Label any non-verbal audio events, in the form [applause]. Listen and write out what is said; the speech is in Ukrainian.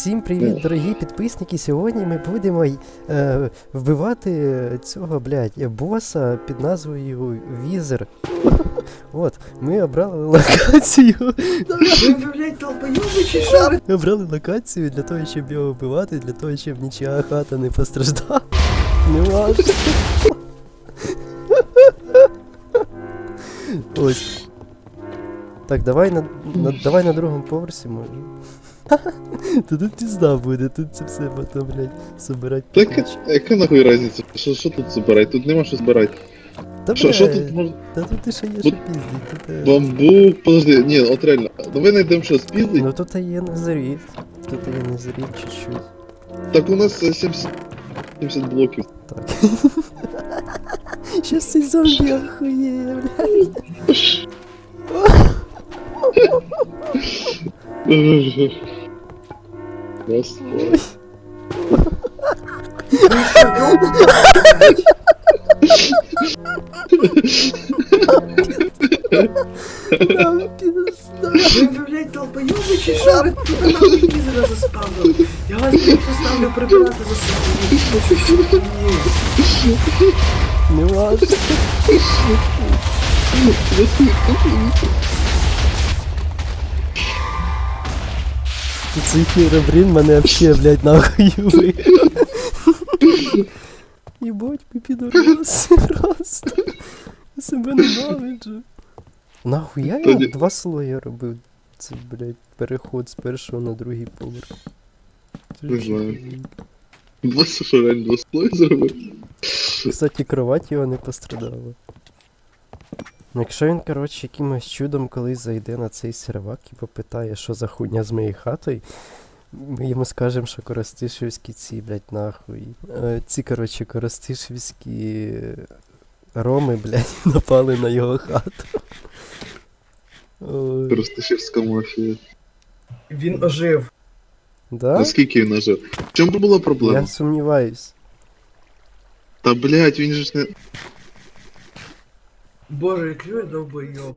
Всім привіт, дорогі підписники. Сьогодні ми будемо е, вбивати цього, блядь, боса під назвою Візер. [laughs] От, ми обрали локацію. Ми обрали локацію для того, щоб його вбивати, для того, щоб нічия хата не постраждала. Не важко. [laughs] Ось. Так, давай на, на, давай на другому поверсі може. [laughs] Та тут пізда буде, тут це все потім, блядь, собирать. Так а яка нахуй разниця? Що, що тут збирати? Тут нема що збирати. Та, Що, що блядь, тут можна? Та тут і ще є що піздить. Тут, е, Бамбук, подожди, ні, от реально. Давай знайдемо що спіздить. Ну тут є незріт. Тут є незріт чуть-чуть. Так у нас е, 70, 70 блоків. Так. [laughs] Щас цей зомбі охуєє, блядь. [laughs] Раз, Ой. Нам пізда. Ви, блядь, толпойоби чи що? Ви тут нахуй візера заспавнили. Я вас, блядь, заставлю прибирати за собою. Хочу всю хуйню. Не важко. Цей херобрин мене вообще, блядь, нахуй юбив. Єбать, ми підороси просто. Я себе ненавиджу. Нахуя я два слоя робив? Це, блядь, переход з першого на другий поверх. Не знаю. Два сушарень, два слої зробив. Кстати, кровать його не пострадала. Ну, Якщо він, коротше, якимось чудом колись зайде на цей сервак і попитає, що за хуйня з моєю хатою, ми йому скажемо, що коростишівські ці, блядь, нахуй. Е, ці, коротше, коростишівські роми, блядь, [laughs] напали на його хату. Ой. Ростишівська мафія. Він ожив. Да? Наскільки він нажив? В чому була проблема? Я сумніваюсь. Та блять, він же ж не. Боже, який ви довбойоб.